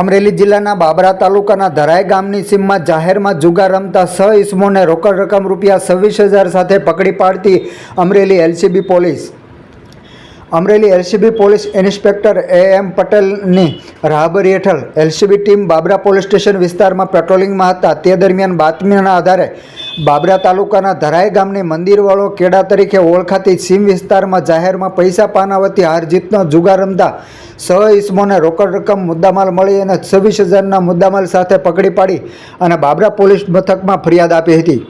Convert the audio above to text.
અમરેલી જિલ્લાના બાબરા તાલુકાના ધરાઈ ગામની સીમમાં જાહેરમાં જુગાર રમતા છ ઇસમોને રોકડ રકમ રૂપિયા છવ્વીસ હજાર સાથે પકડી પાડતી Amreli LCB police. Amreli LCB police inspector A M પટેલની રાહબરી હેઠળ LCB team Babra police station વિસ્તારમાં પેટ્રોલિંગમાં હતા. તે દરમિયાન બાતમીના આધારે બાબરા તાલુકાના ધરાઈ ગામની મંદિરવાળો કેડા તરીકે ઓળખાતી સીમ વિસ્તારમાં જાહેરમાં પૈસા પાનાવતી હારજીતનો જુગાર રમતા સ ઈસમોને રોકડ રકમ મુદ્દામાલ મળી અને છવ્વીસ હજારના મુદ્દામાલ સાથે પકડી પાડી અને બાબરા પોલીસ મથકમાં ફરિયાદ આપી હતી.